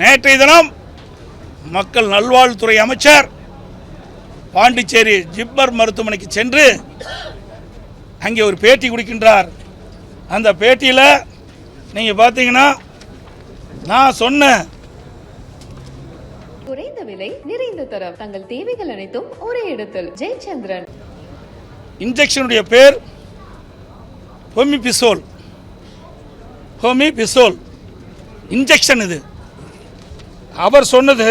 நேற்றைய தினம் மக்கள் நல்வாழ்வுத்துறை அமைச்சர் பாண்டிச்சேரி ஜிப்மர் மருத்துவமனைக்கு சென்று அங்கே ஒரு பேட்டி கொடுக்கின்றார். அந்த பேட்டியில் நீங்கள் பார்த்தீங்கன்னா நான் சொன்னேன் குறைந்த விலை நிறைந்த தரம். தங்கள் தேவைகள் அனைத்தும் ஒரே இடத்தில். ஜெயச்சந்திரன். இன்ஜெக்ஷனுடைய பேர் ஹோமிபிசோல். ஹோமிபிசோல். இன்ஜெக்ஷன் இது. அவர் சொன்னது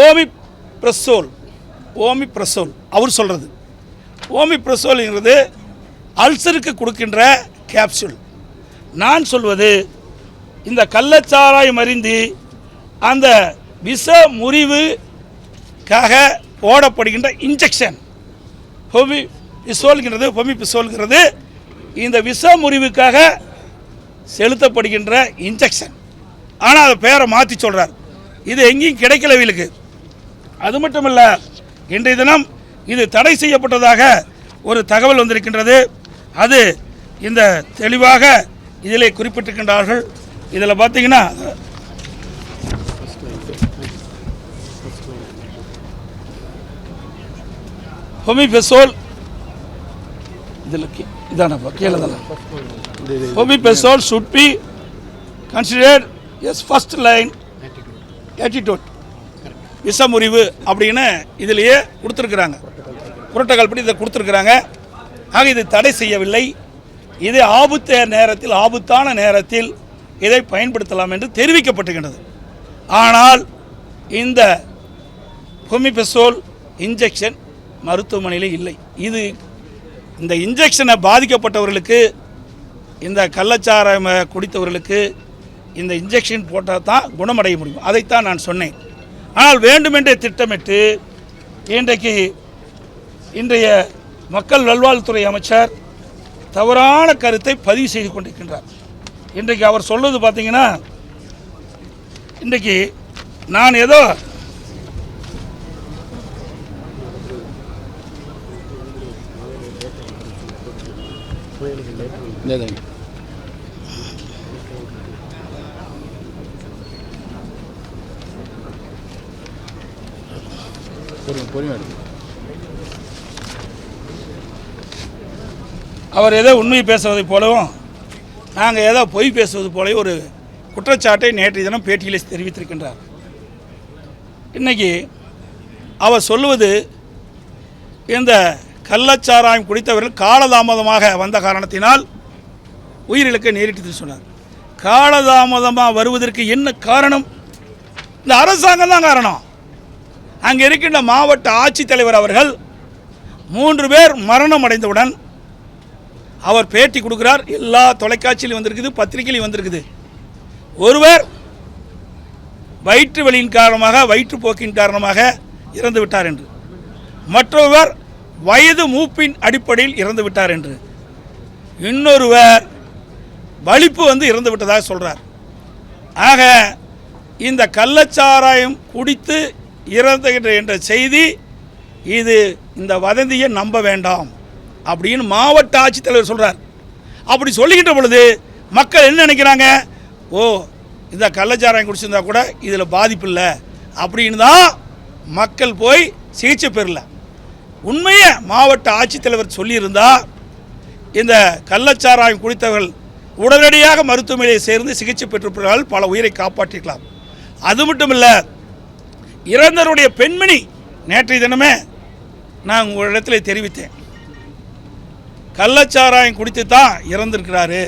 ஓமி பிரசோல் ஓமி பிரசோல் அவர் சொல்கிறது ஓமி பிரசோல்ங்கிறது அல்சருக்கு கொடுக்கின்ற கேப்சூல் நான் சொல்வது இந்த கள்ளச்சாராயம் அருந்தி அந்த விஷ முறிவுக்காக போடப்படுகின்ற இன்ஜெக்ஷன் ஹோமி பிசோல்கிறது ஹோமி பிசோல்கிறது இந்த விஷ முறிவுக்காக செலுத்தப்படுகின்ற இன்ஜெக்ஷன் ஆனால் அதை பேரை மாற்றி சொல்கிறார் இது எங்கேயும் கிடைக்கல இவளுக்கு அது மட்டும் இல்லை இன்றைய தினம் இது தடை செய்யப்பட்டதாக ஒரு தகவல் வந்திருக்கின்றது. அது இந்த தெளிவாக இதில் குறிப்பிட்டிருக்கின்றார்கள். இதில் பார்த்தீங்கன்னா ஹோமிபெசோல் இதில் இதான இதானப்பா கீழே தானே. Fomepizole should be considered as first line antidote விஷமுறிவு அப்படின்னு இதிலேயே கொடுத்துருக்குறாங்க. புரட்டகால் படி இதை கொடுத்துருக்குறாங்க. ஆக இது தடை செய்யவில்லை. இது ஆபத்து நேரத்தில் ஆபத்தான நேரத்தில் இதை பயன்படுத்தலாம் என்று தெரிவிக்கப்பட்டுகின்றது. ஆனால் இந்த ஹோமிபெசோல் இன்ஜெக்ஷன் மருத்துவமனையில் இல்லை. இது இந்த இன்ஜெக்ஷனை பாதிக்கப்பட்டவர்களுக்கு இந்த கள்ளச்சாரம் குடித்தவர்களுக்கு இந்த இன்ஜெக்ஷன் போட்டால் தான் குணமடைய முடியும். அதைத்தான் நான் சொன்னேன். ஆனால் வேண்டுமென்றே திட்டமிட்டு இன்றைக்கு இன்றைய மக்கள் நல்வாழ்வுத்துறை அமைச்சர் தவறான கருத்தை பதிவு செய்து கொண்டிருக்கின்றார். இன்றைக்கு அவர் சொல்வது பார்த்தீங்கன்னா இன்றைக்கு நான் ஏதோ அவர் ஏதோ உண்மை பேசுவதை போலவும் நாங்கள் ஏதோ பொய் பேசுவது போலவும் ஒரு குற்றச்சாட்டை நேற்றைய தினம் பேட்டியில் தெரிவித்திருக்கின்றார். இன்னைக்கு அவர் சொல்லுவது இந்த கள்ளச்சாராயம் குடித்தவர்கள் காலதாமதமாக வந்த காரணத்தினால் உயிரிழக்க நேரிட்டதுன்னு சொன்னார். காலதாமதமாக வருவதற்கு என்ன காரணம்? இந்த அரசாங்கம் தான் காரணம். அங்கே இருக்கின்ற மாவட்ட ஆட்சித்தலைவர் அவர்கள் மூன்று பேர் மரணம் அடைந்தவுடன் அவர் பேட்டி கொடுக்கிறார். எல்லா தொலைக்காட்சியிலும் வந்திருக்குது பத்திரிகையிலையும் வந்திருக்குது. ஒருவர் வயிற்று வலியின் காரணமாக வயிற்றுப்போக்கின் காரணமாக இறந்து விட்டார் என்று. மற்றொருவர் வயது மூப்பின் அடிப்படையில் இறந்து விட்டார் என்று. இன்னொருவர் வலிப்பு வந்து இறந்து விட்டதாக சொல்கிறார் ஆக இந்த கள்ளச்சாராயம் குடித்து இறந்துகின்ற என்ற செய்தி இது இந்த வதந்தியை நம்ப வேண்டாம் அப்படின்னு மாவட்ட ஆட்சித்தலைவர் சொல்கிறார் அப்படி சொல்லுகின்ற பொழுது மக்கள் என்ன நினைக்கிறாங்க? ஓ இந்த கள்ளச்சாராயம் குடிச்சிருந்தா கூட இதில் பாதிப்பு இல்லை அப்படின்னு தான் மக்கள் போய் சிகிச்சை பெறல. உண்மையை மாவட்ட ஆட்சித்தலைவர் சொல்லியிருந்தா இந்த கள்ளச்சாராயம் குடித்தவர்கள் உடனடியாக மருத்துவமனையை சேர்ந்து சிகிச்சை பெற்றிருப்பவர்கள் பல உயிரை காப்பாற்றிக்கலாம் அது மட்டும் இல்லை இறந்தவருடைய பெண்மணி நேற்றைய தினமே நான் உங்களிடத்தில் தெரிவித்தேன். கள்ளச்சாராயம் குடித்து தான் இறந்திருக்கிறாரு.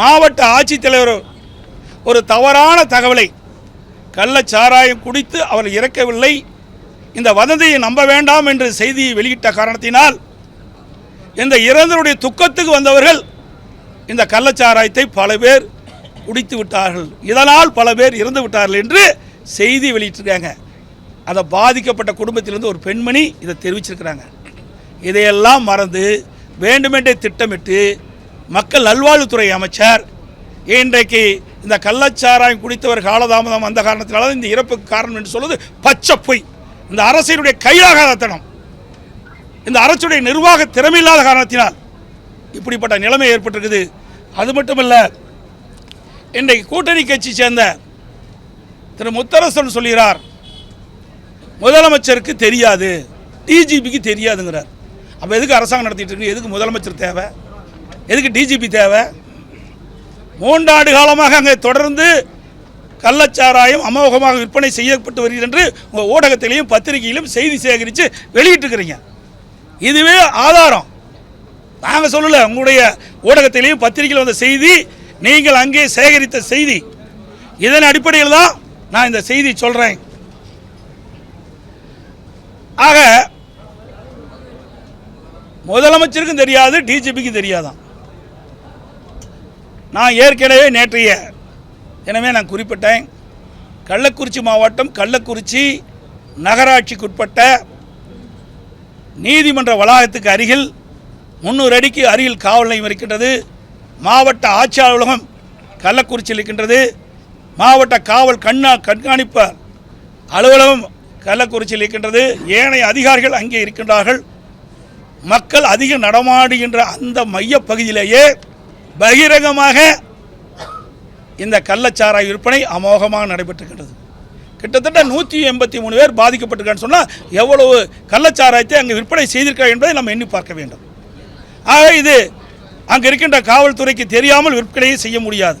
மாவட்ட ஆட்சித்தலைவர் ஒரு தவறான தகவலை கள்ளச்சாராயம் குடித்து அவர் இறக்கவில்லை. இந்த வதந்தியை நம்ப வேண்டாம் என்று செய்தியை வெளியிட்ட காரணத்தினால் இந்த இறந்தருடைய துக்கத்துக்கு வந்தவர்கள் இந்த கள்ளச்சாராயத்தை பல பேர் குடித்து விட்டார்கள். இதனால் பல பேர் இறந்து விட்டார்கள் என்று செய்தி வெளியிட்டிருக்காங்க. அதை பாதிக்கப்பட்ட குடும்பத்திலிருந்து ஒரு பெண்மணி இதை தெரிவிச்சிருக்கிறாங்க. இதையெல்லாம் மறந்து வேண்டுமென்றே திட்டமிட்டு மக்கள் நல்வாழ்வுத்துறை அமைச்சர் இன்றைக்கு இந்த கள்ளச்சாராயம் குடித்தவர் காலதாமதம் வந்த காரணத்தினால இந்த இறப்புக்கு காரணம் என்று சொல்வது பச்சை பொய். இந்த அரசினுடைய கையாகாதத்தனம் இந்த அரசுடைய நிர்வாக திறமையில்லாத காரணத்தினால் இப்படிப்பட்ட நிலைமை ஏற்பட்டிருக்குது. அது மட்டுமல்ல இன்றைக்கு கூட்டணி கட்சி சேர்ந்த திரு முத்தரசன் சொல்கிறார் முதலமைச்சருக்கு தெரியாது டிஜிபிக்கு தெரியாதுங்கிறார். அப்போ எதுக்கு அரசாங்கம் நடத்திட்டு இருக்கு? எதுக்கு முதலமைச்சர் தேவை? எதுக்கு டிஜிபி தேவை? மூன்றாண்டு காலமாக அங்கே தொடர்ந்து கள்ளச்சாராயம் அமோகமாக விற்பனை செய்யப்பட்டு வருகிறது என்று உங்கள் ஊடகத்திலையும் பத்திரிகையிலும் செய்தி சேகரித்து வெளியிட்டிருக்கிறீங்க. இதுவே ஆதாரம். நாங்கள் சொல்லலை உங்களுடைய ஊடகத்திலையும் பத்திரிகையில் வந்த செய்தி நீங்கள் அங்கே சேகரித்த செய்தி. இதன் அடிப்படையில் தான் நான் இந்த செய்தி சொல்கிறேன் ஆக முதலமைச்சருக்கும் தெரியாது டிஜிபிக்கும் தெரியாதான். நான் ஏற்கனவே நேற்றைய எனவே நான் குறிப்பிட்டேன். கள்ளக்குறிச்சி மாவட்டம் கள்ளக்குறிச்சி நகராட்சிக்குட்பட்ட நீதிமன்ற வளாகத்துக்கு அருகில் முந்நூறு அடிக்கு அருகில் காவல் நிலையம் இருக்கின்றது. மாவட்ட ஆட்சி அலுவலகம் கள்ளக்குறிச்சியில் இருக்கின்றது. மாவட்ட காவல் கண்ணா கண்காணிப்பார். அலுவலகம் கள்ளக்குறிச்சியில் இருக்கின்றது. ஏனைய அதிகாரிகள் அங்கே இருக்கின்றார்கள். மக்கள் அதிக நடமாடுகின்ற அந்த மையப்பகுதியிலேயே பகிரங்கமாக இந்த கள்ளச்சாராய விற்பனை அமோகமாக நடைபெற்றிருக்கின்றது. கிட்டத்தட்ட நூற்றி எண்பத்தி மூணு பேர் பாதிக்கப்பட்டிருக்கான்னு சொன்னால் எவ்வளவு கள்ளச்சாராயத்தை அங்கே விற்பனை செய்திருக்கிறார் என்பதை நம்ம எண்ணி பார்க்க வேண்டும். ஆக இது அங்கே இருக்கின்ற காவல்துறைக்கு தெரியாமல் விற்பனையை செய்ய முடியாது.